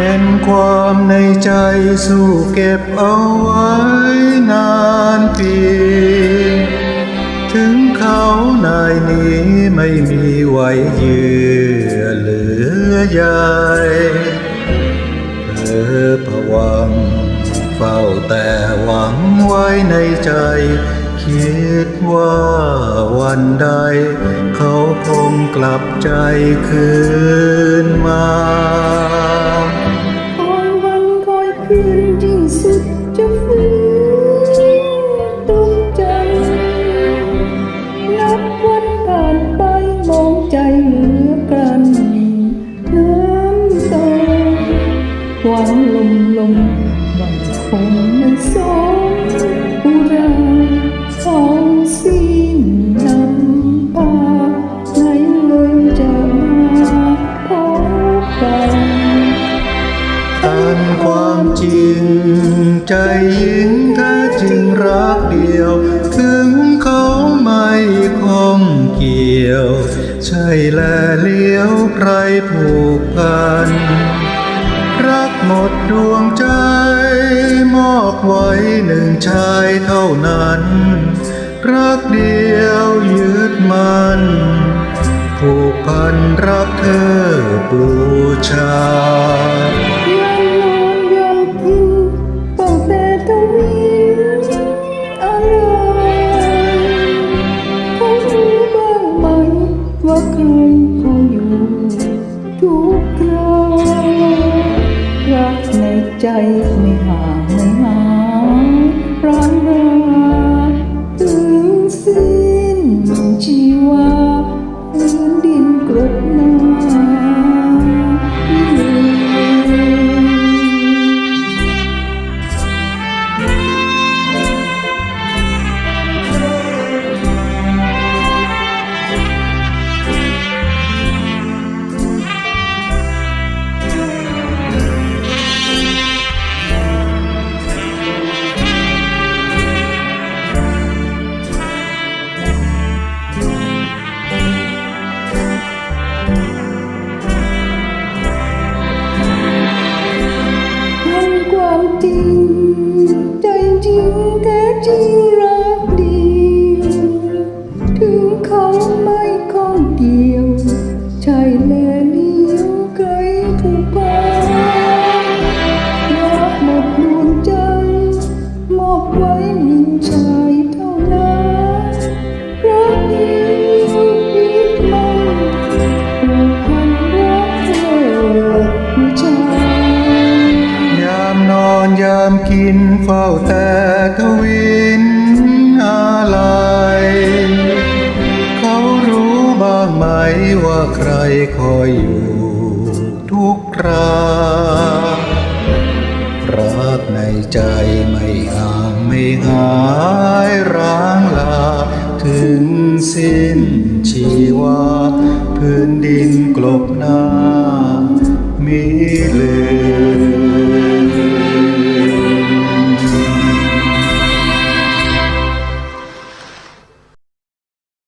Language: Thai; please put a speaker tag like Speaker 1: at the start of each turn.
Speaker 1: เป็นความในใจสู้เก็บเอาไว้นานปี ถึงเขานายนี้ไม่มีไหวเยือเหลือใยเธอผวังเฝ้าแต่หวังไว้ในใจ คิดว่าวันใด เขาคงกลับใจคืนมา
Speaker 2: หวังลมลมวันคงไม่สมอุราสองสิ้นนำพาไหนเลยจะมาพบกัน
Speaker 1: อันความจริง ใจหญิงแท้จริงรักเดียว ถึงเขาไม่คงเกี่ยว ใช่แลเลี้ยวใครผูกพัน รักหมดดวงใจ มอบไว้หนึ่งชายเท่านั้น รักเดียวยึดมัน ผูกพันรักเธอบูชาา
Speaker 2: มกินเฝ้าแต่ทวินอะไรเขารู้บ้างไหมว่าใครคอยอยู่ทุกครารักในใจไม่ห่างไม่หายร้างลา ถึงสิ้นชีวา พื้นดินกลบหน้า มีเห
Speaker 1: ลือ